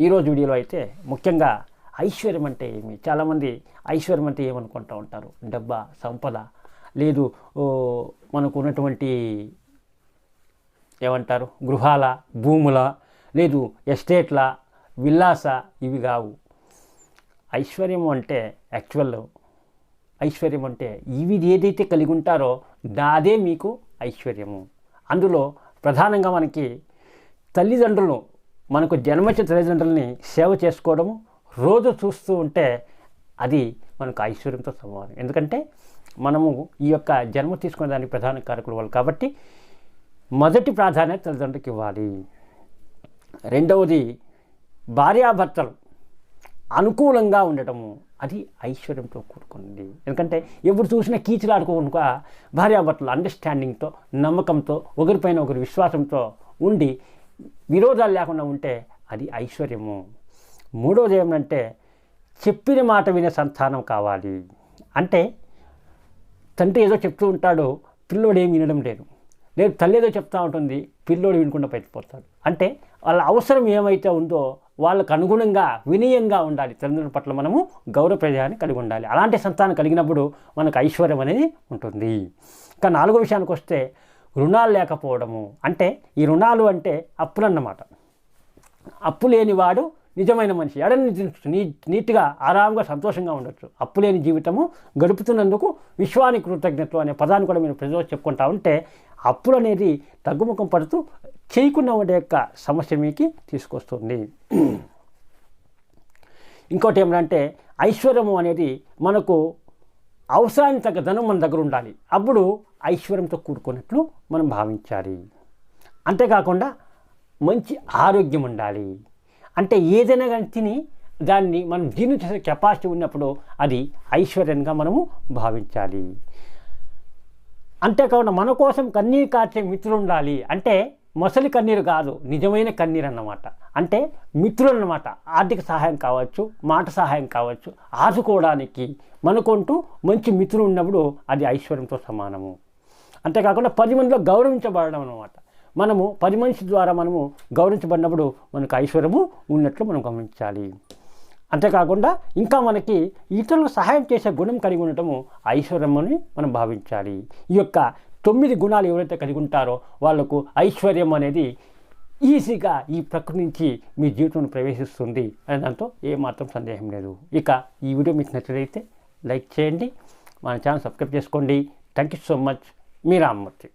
ఈరోజు వీడియోలో అయితే ముఖ్యంగా ఐశ్వర్యం అంటే ఏమి? చాలామంది ఐశ్వర్యం అంటే ఏమనుకుంటూ ఉంటారు? డబ్బా సంపద లేదు మనకు ఉన్నటువంటి ఏమంటారు? గృహాల భూముల లేదు ఎస్టేట్ల విల్లాస ఇవి కావు. ఐశ్వర్యం అంటే యాక్చువల్ ఐశ్వర్యం అంటే ఇవి ఏదైతే కలిగి ఉంటారో దాదే మీకు ఐశ్వర్యము. అందులో ప్రధానంగా మనకి తల్లిదండ్రులు మనకు జన్మచిన తల్లిదండ్రులని సేవ చేసుకోవడము రోజు చూస్తూ ఉంటే అది మనకు ఐశ్వర్యంతో సమానం. ఎందుకంటే మనము ఈ యొక్క జన్మ తీసుకునే దానికి ప్రధాన కారకులు వాళ్ళు కాబట్టి మొదటి ప్రాధాన్యత తల్లిదండ్రులకు ఇవ్వాలి. రెండవది భార్యాభర్తలు అనుకూలంగా ఉండటము అది ఐశ్వర్యంతో కూడుకున్నది. ఎందుకంటే ఎప్పుడు చూసినా కీచులాడుకోకుండా భార్యాభర్తలు అండర్స్టాండింగ్తో నమ్మకంతో ఒకరిపైన ఒకరి విశ్వాసంతో ఉండి విరోధాలు లేకుండా ఉంటే అది ఐశ్వర్యము. మూడోది ఏమంటే చెప్పిన మాట వినే సంతానం కావాలి. అంటే తండ్రి ఏదో చెప్తూ ఉంటాడు పిల్లోడు ఏం వినడం లేదు. లేదు తల్లి ఏదో చెప్తూ ఉంటుంది పిల్లోడు వినకుండా బయటపోతాడు అంటే వాళ్ళ అవసరం ఏమైతే ఉందో వాళ్ళకు అనుగుణంగా వినయంగా ఉండాలి. తల్లిదండ్రుల పట్ల మనము గౌరవ ప్రజాన్ని కలిగి ఉండాలి. అలాంటి సంతానం కలిగినప్పుడు మనకు ఐశ్వర్యం అనేది ఉంటుంది. ఇంకా నాలుగో విషయానికి వస్తే రుణాలు లేకపోవడము అంటే ఈ రుణాలు అంటే అప్పులన్నమాట. అప్పు లేనివాడు నిజమైన మనిషి. ఎడని నీ నీట్గా ఆరాంగా సంతోషంగా ఉండొచ్చు. అప్పు లేని జీవితము గడుపుతున్నందుకు విశ్వానికి కృతజ్ఞతలు అనే పదాన్ని కూడా మీరు ప్రజలు చెప్పుకుంటా ఉంటే అప్పులు అనేది తగ్గుముఖం పడుతూ చేయకుండా ఉండే యొక్క సమస్య మీకు తీసుకొస్తుంది. ఇంకోటి ఏమంటే ఐశ్వర్యము అనేది మనకు అవసరానికి తగ్గ ధనం మన దగ్గర ఉండాలి. అప్పుడు ఐశ్వర్యంతో కూడుకున్నట్లు మనం భావించాలి. అంతేకాకుండా మంచి ఆరోగ్యం ఉండాలి. అంటే ఏదైనా కానీ తిని దాన్ని మనం జీర్ణం చేసే కెపాసిటీ ఉన్నప్పుడు అది ఐశ్వర్యంగా మనము భావించాలి. అంతేకాకుండా మన కోసం కన్నీరు కార్చే మిత్రులు ఉండాలి. అంటే మొసలి కన్నీరు కాదు నిజమైన కన్నీరు అన్నమాట. అంటే మిత్రులు అన్నమాట ఆర్థిక సహాయం కావచ్చు మాట సహాయం కావచ్చు ఆదుకోవడానికి మనకుంటూ మంచి మిత్రులు ఉన్నప్పుడు అది ఐశ్వర్యంతో సమానము. అంతేకాకుండా పది మందిలో గౌరవించబడడం అన్నమాట. మనము పది మనిషి ద్వారా మనము గౌరవించబడినప్పుడు మనకు ఐశ్వర్యము ఉన్నట్లు మనం గమనించాలి. అంతేకాకుండా ఇంకా మనకి ఇతరులకు సహాయం చేసే గుణం కలిగి ఉండటము ఐశ్వర్యమని మనం భావించాలి. ఈ యొక్క తొమ్మిది గుణాలు ఎవరైతే కలిగి ఉంటారో వాళ్ళకు ఐశ్వర్యం అనేది ఈజీగా ఈ ప్రకృతి నుంచి మీ జీవితంలో ప్రవేశిస్తుంది అనే దాంతో ఏమాత్రం సందేహం లేదు. ఇక ఈ వీడియో మీకు నచ్చినట్లయితే లైక్ చేయండి మన ఛానల్ సబ్స్క్రైబ్ చేసుకోండి. Thank you so much. Me Rammurthy.